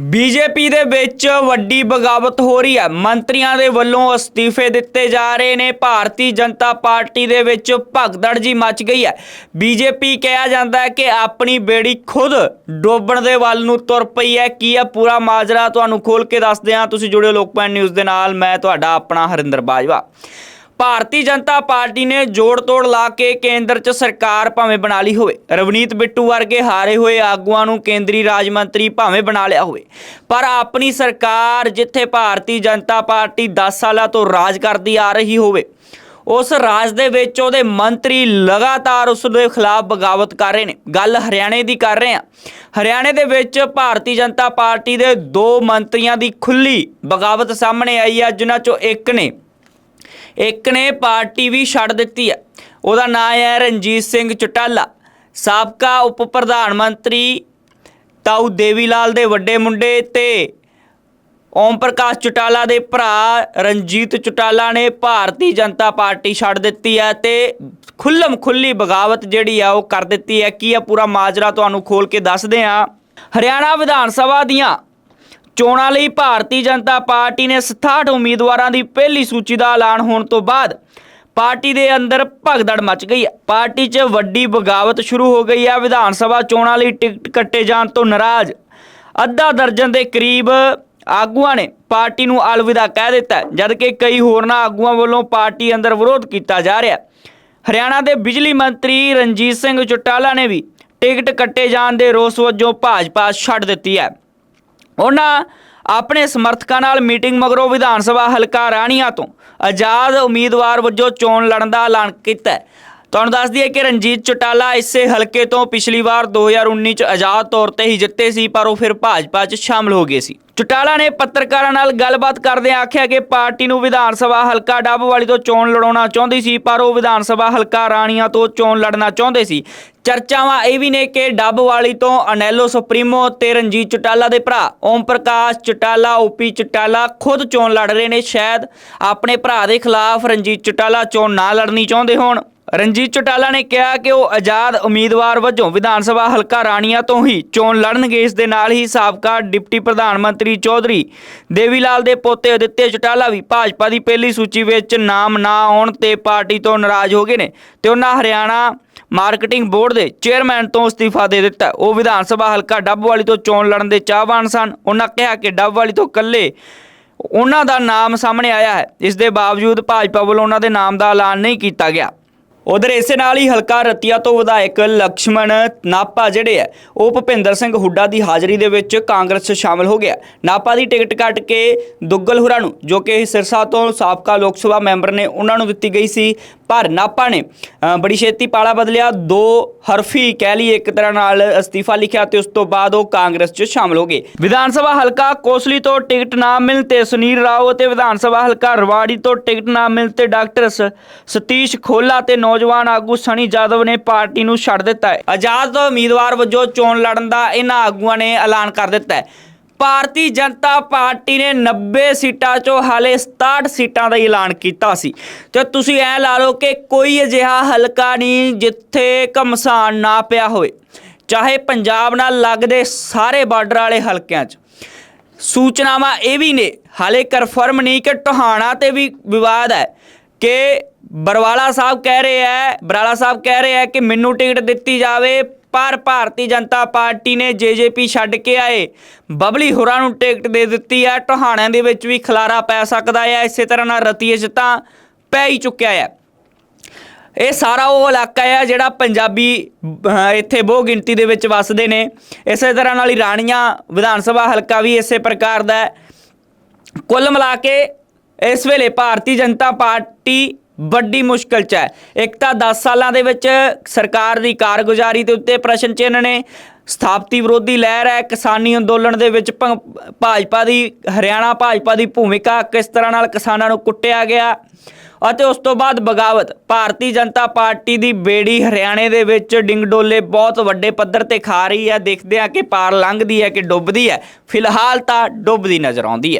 BJP ਦੇ ਵਿੱਚ ਵੱਡੀ ਬਗਾਵਤ ਹੋ ਰਹੀ ਹੈ। ਮੰਤਰੀਆਂ ਦੇ ਵੱਲੋਂ ਅਸਤੀਫੇ ਦਿੱਤੇ ਜਾ ਰਹੇ ਨੇ। ਭਾਰਤੀ ਜਨਤਾ ਪਾਰਟੀ ਦੇ ਵਿੱਚ ਭਗਦੜ ਜੀ ਮਚ ਗਈ ਹੈ। ਬੀਜੇਪੀ ਕਿਹਾ ਜਾਂਦਾ ਹੈ ਕਿ ਆਪਣੀ ਬੇੜੀ ਖੁਦ ਡੋਬਣ ਦੇ ਵੱਲ ਨੂੰ ਤੁਰ ਪਈ ਹੈ। ਕੀ ਹੈ ਪੂਰਾ ਮਾਜਰਾ? ਤੁਹਾਨੂੰ ਖੋਲ ਕੇ ਦੱਸਦੇ ਹਾਂ। ਤੁਸੀਂ ਜੁੜਿਓ ਲੋਕਪਾਲ ਨਿਊਜ਼ ਦੇ ਨਾਲ। ਮੈਂ ਤੁਹਾਡਾ ਆਪਣਾ ਹਰਿੰਦਰ ਬਾਜਵਾ। ਭਾਰਤੀ ਜਨਤਾ ਪਾਰਟੀ ਨੇ ਜੋੜ ਤੋੜ ਲਾ ਕੇ ਕੇਂਦਰ 'ਚ ਸਰਕਾਰ ਭਾਵੇਂ ਬਣਾ ਲਈ ਹੋਵੇ। ਰਵਨੀਤ ਬਿੱਟੂ ਵਰਗੇ ਹਾਰੇ ਹੋਏ ਆਗੂਆਂ ਨੂੰ ਕੇਂਦਰੀ ਰਾਜ ਮੰਤਰੀ ਭਾਵੇਂ ਬਣਾ ਲਿਆ ਹੋਵੇ। ਪਰ ਆਪਣੀ ਸਰਕਾਰ ਜਿੱਥੇ ਭਾਰਤੀ ਜਨਤਾ ਪਾਰਟੀ 10 ਸਾਲਾਂ ਤੋਂ ਰਾਜ ਕਰਦੀ ਆ ਰਹੀ ਹੋਵੇ, ਉਸ ਰਾਜ ਦੇ ਵਿੱਚ ਉਹਦੇ ਮੰਤਰੀ ਲਗਾਤਾਰ ਉਸ ਦੇ ਖਿਲਾਫ ਬਗਾਵਤ ਕਰ ਰਹੇ ਨੇ। ਗੱਲ ਹਰਿਆਣੇ ਦੀ ਕਰ ਰਹੇ ਹਾਂ। ਹਰਿਆਣੇ ਦੇ ਵਿੱਚ ਭਾਰਤੀ ਜਨਤਾ ਪਾਰਟੀ ਦੇ ਦੋ ਮੰਤਰੀਆਂ ਦੀ ਖੁੱਲੀ ਬਗਾਵਤ ਸਾਹਮਣੇ ਆਈ ਹੈ ਜਿਨ੍ਹਾਂ ਚੋਂ ਇੱਕ ਨੇ ਇੱਕ ਨੇ ਪਾਰਟੀ ਵੀ ਛੱਡ ਦਿੱਤੀ ਹੈ। ਉਹਦਾ ਨਾਮ ਹੈ ਰਣਜੀਤ ਸਿੰਘ ਚਟਾਲਾ। ਸਾਬਕਾ ਉਪ ਪ੍ਰਧਾਨ ਮੰਤਰੀ ਤਾਊ ਦੇਵੀ ਲਾਲ ਦੇ ਵੱਡੇ ਮੁੰਡੇ ਤੇ ਓਮ ਪ੍ਰਕਾਸ਼ ਚਟਾਲਾ ਦੇ ਭਰਾ ਰਣਜੀਤ ਚਟਾਲਾ ਨੇ ਭਾਰਤੀ ਜਨਤਾ ਪਾਰਟੀ ਛੱਡ ਦਿੱਤੀ ਹੈ ਤੇ ਖੁੱਲਮ ਖੁੱਲੀ ਬਗਾਵਤ ਜਿਹੜੀ ਆ ਉਹ ਕਰ ਦਿੱਤੀ ਹੈ। ਕੀ ਆ ਪੂਰਾ ਮਾਜਰਾ ਤੁਹਾਨੂੰ ਖੋਲ ਕੇ ਦੱਸਦੇ ਆ ਹਰਿਆਣਾ ਵਿਧਾਨ ਸਭਾ ਦੀਆਂ ਚੋਣਾਂ ਲਈ ਭਾਰਤੀ ਜਨਤਾ ਪਾਰਟੀ ਨੇ 67 ਉਮੀਦਵਾਰਾਂ ਦੀ ਪਹਿਲੀ ਸੂਚੀ ਦਾ ਐਲਾਨ ਹੋਣ ਤੋਂ ਬਾਅਦ ਪਾਰਟੀ ਦੇ ਅੰਦਰ ਭਗਦੜ ਮਚ ਗਈ ਹੈ। ਪਾਰਟੀ 'ਚ ਵੱਡੀ ਬਗਾਵਤ ਸ਼ੁਰੂ ਹੋ ਗਈ ਹੈ। ਵਿਧਾਨ ਸਭਾ ਚੋਣਾਂ ਲਈ ਟਿਕਟ ਕੱਟੇ ਜਾਣ ਤੋਂ ਨਾਰਾਜ਼। ਅੱਧਾ ਦਰਜਨ ਦੇ ਕਰੀਬ ਆਗੂਆਂ ਨੇ ਪਾਰਟੀ ਨੂੰ ਅਲਵਿਦਾ ਕਹਿ ਦਿੱਤਾ ਜਦਕਿ ਕਈ ਹੋਰਨਾਂ ਆਗੂਆਂ ਵੱਲੋਂ ਪਾਰਟੀ ਅੰਦਰ ਵਿਰੋਧ ਕੀਤਾ ਜਾ ਰਿਹਾ ਹਰਿਆਣਾ ਦੇ ਬਿਜਲੀ ਮੰਤਰੀ ਰਣਜੀਤ ਸਿੰਘ ਚੁਟਾਲਾ ਨੇ ਵੀ ਟਿਕਟ ਕੱਟੇ ਜਾਣ ਦੇ ਰੋਸ ਵਜੋਂ ਭਾਜਪਾ ਛੱਡ ਦਿੱਤੀ ਹੈ। ਉਹਨਾਂ ਆਪਣੇ ਸਮਰਥਕਾਂ ਨਾਲ ਮੀਟਿੰਗ ਮਗਰੋਂ ਵਿਧਾਨ ਸਭਾ ਹਲਕਾ ਰਾਣੀਆਂ ਤੋਂ ਆਜ਼ਾਦ ਉਮੀਦਵਾਰ ਵਜੋਂ ਚੋਣ ਲੜਨ ਦਾ ਐਲਾਨ ਕੀਤਾ ਤੁਹਾਨੂੰ ਦੱਸ ਦਈਏ ਕਿ ਰਣਜੀਤ ਚਟਾਲਾ ਇਸੇ ਹਲਕੇ ਤੋਂ ਪਿਛਲੀ ਵਾਰ 2019 ਚ ਆਜ਼ਾਦ ਤੌਰ ਤੇ ਹੀ ਜਿੱਤੇ ਸੀ, ਪਰ ਉਹ ਫਿਰ ਭਾਜਪਾ 'ਚ ਸ਼ਾਮਲ ਹੋ ਗਏ ਸੀ। ਚਟਾਲਾ ਨੇ ਪੱਤਰਕਾਰਾਂ ਨਾਲ ਗੱਲਬਾਤ ਕਰਦਿਆਂ ਆਖਿਆ ਕਿ ਪਾਰਟੀ ਨੂੰ ਵਿਧਾਨ ਸਭਾ ਹਲਕਾ ਡੱਬ ਵਾਲੀ ਤੋਂ ਚੋਣ ਲੜਾਉਣਾ ਚਾਹੁੰਦੀ ਸੀ, ਪਰ ਉਹ ਵਿਧਾਨ ਸਭਾ ਹਲਕਾ ਰਾਣੀਆਂ ਤੋਂ ਚੋਣ ਲੜਨਾ ਚਾਹੁੰਦੇ ਸੀ। ਚਰਚਾਵਾਂ ਇਹ ਵੀ ਨੇ ਕਿ ਡੱਬ ਵਾਲੀ ਤੋਂ ਅਨੈਲੋ ਸੁਪਰੀਮੋ ਤੇ ਰਣਜੀਤ ਚਟਾਲਾ ਦੇ ਭਰਾ ਓਮ ਪ੍ਰਕਾਸ਼ ਚਟਾਲਾ ਓਪੀ ਚਟਾਲਾ ਖੁਦ ਚੋਣ ਲੜ ਰਹੇ ਨੇ, ਸ਼ਾਇਦ ਆਪਣੇ ਭਰਾ ਦੇ ਖਿਲਾਫ ਰਣਜੀਤ ਚਟਾਲਾ ਚੋਣ ਨਾ ਲੜਨੀ ਚਾਹੁੰਦੇ ਹੋਣ। ਰਣਜੀਤ ਚਟਾਲਾ ਨੇ ਕਿਹਾ ਕਿ ਉਹ ਆਜ਼ਾਦ ਉਮੀਦਵਾਰ ਵਜੋਂ ਵਿਧਾਨ ਸਭਾ ਹਲਕਾ ਰਾਣੀਆਂ ਤੋਂ ਹੀ ਚੋਣ ਲੜਨਗੇ। ਇਸ ਦੇ ਨਾਲ ਹੀ ਸਾਬਕਾ ਡਿਪਟੀ ਪ੍ਰਧਾਨ ਮੰਤਰੀ ਚੌਧਰੀ ਦੇਵੀ ਲਾਲ ਦੇ ਪੋਤੇ ਅਦਿੱਤੇ ਚਟਾਲਾ ਵੀ ਭਾਜਪਾ ਦੀ ਪਹਿਲੀ ਸੂਚੀ ਵਿੱਚ ਨਾਮ ਨਾ ਆਉਣ ਤੇ ਪਾਰਟੀ ਤੋਂ ਨਾਰਾਜ਼ ਹੋ ਗਏ ਨੇ ਤੇ ਉਹਨਾਂ ਹਰਿਆਣਾ ਮਾਰਕੀਟਿੰਗ ਬੋਰਡ ਦੇ ਚੇਅਰਮੈਨ ਤੋਂ ਅਸਤੀਫਾ ਦੇ ਦਿੱਤਾ। ਉਹ ਵਿਧਾਨ ਸਭਾ ਹਲਕਾ ਡੱਬਵਾਲੀ ਤੋਂ ਚੋਣ ਲੜਨ ਦੇ ਚਾਹਵਾਨ ਸਨ। ਉਹਨਾਂ ਕਿਹਾ ਕਿ ਡੱਬਵਾਲੀ ਤੋਂ ਇਕੱਲੇ ਉਹਨਾਂ ਦਾ ਨਾਮ ਸਾਹਮਣੇ ਆਇਆ ਹੈ। ਇਸ ਦੇ ਬਾਵਜੂਦ ਭਾਜਪਾ ਵੱਲੋਂ ਉਹਨਾਂ ਦੇ ਨਾਮ ਦਾ ਐਲਾਨ ਨਹੀਂ ਕੀਤਾ ਗਿਆ। ਉਧਰ ਇਸੇ ਨਾਲ ਹੀ ਹਲਕਾ ਰਤੀਆ ਤੋਂ ਵਿਧਾਇਕ ਲਕਸ਼ਮਣ ਨਾਪਾ ਜਿਹੜੇ ਹੈ ਉਹ ਭੁਪਿੰਦਰ ਸਿੰਘ ਹੁੱਡਾ ਦੀ ਹਾਜ਼ਰੀ ਦੇ ਵਿੱਚ ਕਾਂਗਰਸ 'ਚ ਸ਼ਾਮਲ ਹੋ ਗਿਆ। ਨਾਪਾ ਦੀ ਟਿਕਟ ਕੱਟ ਕੇ ਦੁੱਗਲ ਹੁਰਾ ਨੂੰ, ਜੋ ਕਿ ਸਿਰਸਾ ਤੋਂ ਸਾਬਕਾ ਲੋਕ ਸਭਾ ਮੈਂਬਰ ਨੇ ਉਹਨਾਂ ਨੂੰ ਦਿੱਤੀ ਗਈ ਸੀ। ਪਰ ਨਾਪਾ ਨੇ ਬੜੀ ਛੇਤੀ ਪਾਲਾ ਬਦਲਿਆ। ਦੋ ਹਰਫੀ ਕਹਿ ਲਈ ਇੱਕ ਤਰ੍ਹਾਂ ਨਾਲ ਅਸਤੀਫਾ ਲਿਖਿਆ ਤੇ ਉਸ ਤੋਂ ਬਾਅਦ ਉਹ ਕਾਂਗਰਸ 'ਚ ਸ਼ਾਮਲ ਹੋ ਗਏ। ਵਿਧਾਨ ਸਭਾ ਹਲਕਾ ਕੋਸਲੀ ਤੋਂ ਟਿਕਟ ਨਾ ਮਿਲ ਤੇ ਸੁਨੀਲ ਰਾਓ ਅਤੇ ਵਿਧਾਨ ਸਭਾ ਹਲਕਾ ਰਵਾੜੀ ਤੋਂ ਟਿਕਟ ਨਾ ਮਿਲ ਤੇ ਡਾਕਟਰ ਸਤੀਸ਼ ਖੋਲਾ ਤੇ ਨੌਜਵਾਨ ਆਗੂ ਸਣੀ ਜਾਦਵ ਨੇ ਪਾਰਟੀ ਨੂੰ ਛੱਡ ਦਿੱਤਾ ਹੈ। ਆਜ਼ਾਦ ਉਮੀਦਵਾਰ ਵਜੋਂ ਚੋਣ ਲੜਨ ਦਾ ਇਹਨਾਂ ਆਗੂਆਂ ਨੇ ਐਲਾਨ ਕਰ ਦਿੱਤਾ ਹੈ। ਭਾਰਤੀ ਜਨਤਾ ਪਾਰਟੀ ਨੇ 90 ਸੀਟਾਂ ਚੋਂ ਹਾਲੇ 67 ਸੀਟਾਂ ਦਾ ਐਲਾਨ ਕੀਤਾ ਸੀ। ਤੇ ਤੁਸੀਂ ਐ ਲਾ ਲਓ ਕਿ ਕੋਈ ਅਜਿਹਾ ਹਲਕਾ ਨਹੀਂ ਜਿੱਥੇ ਘਮਸਾਨ ਨਾ ਪਿਆ ਹੋਵੇ, ਚਾਹੇ ਪੰਜਾਬ ਨਾਲ ਲੱਗਦੇ ਸਾਰੇ ਬਾਰਡਰ ਵਾਲੇ ਹਲਕਿਆਂ 'ਚ। ਸੂਚਨਾਵਾਂ ਇਹ ਵੀ ਨੇ, ਹਾਲੇ ਕਨਫਰਮ ਨਹੀਂ ਕਿ ਟਹਾਣਾ ਤੇ ਵੀ ਵਿਵਾਦ ਹੈ ਕਿ ਬਰਵਾਲਾ ਸਾਹਿਬ ਕਹਿ ਰਹੇ ਹੈ, ਬਰਾਲਾ ਸਾਹਿਬ ਕਹਿ ਰਹੇ ਹੈ ਕਿ ਮੈਨੂੰ ਟਿਕਟ ਦਿੱਤੀ ਜਾਵੇ ਪਰ ਭਾਰਤੀ ਜਨਤਾ ਪਾਰਟੀ ਨੇ ਜੇਜੇਪੀ ਛੱਡ ਕੇ ਆਏ। ਬਬਲੀ ਹੋਰਾਂ ਨੂੰ ਟਿਕਟ ਦੇ ਦਿੱਤੀ ਹੈ ਟਹਾਣਿਆਂ ਦੇ ਵਿੱਚ ਵੀ ਖਲਾਰਾ ਪੈ ਸਕਦਾ ਹੈ ਇਸੇ ਤਰ੍ਹਾਂ ਨਾਲ ਰਤੀਏ 'ਚ ਤਾਂ ਪੈ ਹੀ ਚੁੱਕਿਆ ਹੈ ਇਹ ਸਾਰਾ ਉਹ ਇਲਾਕਾ ਹੈ ਜਿਹੜਾ ਪੰਜਾਬੀ ਇੱਥੇ ਬਹੁ ਗਿਣਤੀ ਦੇ ਵਿੱਚ ਵੱਸਦੇ ਨੇ। ਇਸੇ ਤਰ੍ਹਾਂ ਨਾਲ ਹੀ ਰਾਣੀਆਂ ਵਿਧਾਨ ਸਭਾ ਹਲਕਾ ਵੀ ਇਸੇ ਪ੍ਰਕਾਰ ਦਾ ਹੈ। ਕੁੱਲ ਮਿਲਾ ਕੇ ਇਸ ਵੇਲੇ ਭਾਰਤੀ ਜਨਤਾ ਪਾਰਟੀ ਵੱਡੀ ਮੁਸ਼ਕਲ 'ਚ ਹੈ। ਇੱਕ ਤਾਂ 10 ਸਾਲਾਂ ਦੇ ਵਿੱਚ ਸਰਕਾਰ ਦੀ ਕਾਰਗੁਜ਼ਾਰੀ ਦੇ ਉੱਤੇ ਪ੍ਰਸ਼ਨ ਚਿੰਨ੍ਹ ਨੇ। ਸਥਾਪਤੀ ਵਿਰੋਧੀ ਲਹਿਰ ਹੈ। ਕਿਸਾਨੀ ਅੰਦੋਲਨ ਦੇ ਵਿੱਚ ਭੰ- ਭਾਜਪਾ ਦੀ, ਹਰਿਆਣਾ ਭਾਜਪਾ ਦੀ ਭੂਮਿਕਾ ਕਿਸ ਤਰ੍ਹਾਂ ਨਾਲ ਕਿਸਾਨਾਂ ਨੂੰ ਕੁੱਟਿਆ ਗਿਆ? ਅਤੇ ਉਸ ਤੋਂ ਬਾਅਦ ਬਗਾਵਤ, ਭਾਰਤੀ ਜਨਤਾ ਪਾਰਟੀ ਦੀ ਬੇੜੀ ਹਰਿਆਣੇ ਦੇ ਵਿੱਚ ਡਿੰਗਡੋਲੇ ਬਹੁਤ ਵੱਡੇ ਪੱਧਰ ਤੇ ਖਾ ਰਹੀ ਹੈ। ਦੇਖਦੇ ਆ ਕਿ ਪਾਰ ਲੰਘਦੀ ਹੈ ਕਿ ਡੁੱਬਦੀ ਹੈ। ਫਿਲਹਾਲ ਤਾਂ ਡੁੱਬਦੀ ਨਜ਼ਰ ਆਉਂਦੀ ਹੈ।